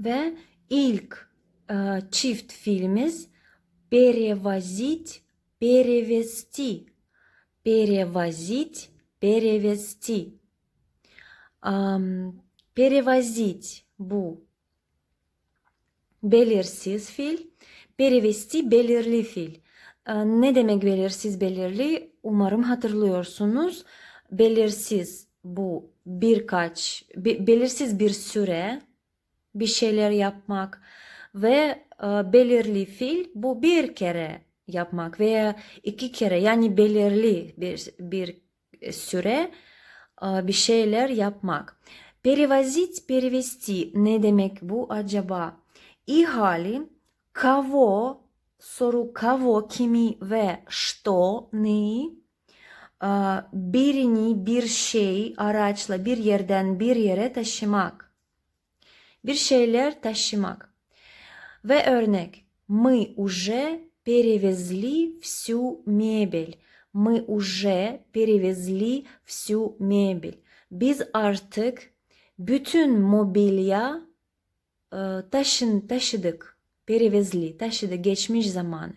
Ve ilk e, çift fiilimiz перевозить, перевести. Перевозить, перевести. Am, perevazit bu belirsiz fiil. Perevesti belirli fiil. Ee, Ne demek belirsiz belirli? Umarım hatırlıyorsunuz. Belirsiz bu birkaç, be- belirsiz bir süre bir şeyler yapmak ve e, belirli fiil bu bir kere yapmak veya iki kere yani belirli bir bir süre e, bir şeyler yapmak. Перевозить, перевести ne demek bu acaba? İyi hali kavo soru kavo kimi ve что neyi e, birini bir şey araçla bir yerden bir yere taşımak. Bir şeyler taşımak. Ve örnek мы уже перевезли всю мебель. Мы уже перевезли всю мебель. Biz artık bütün mobilya e, taşın taşıdık. Перевезли taşıdı geçmiş zaman.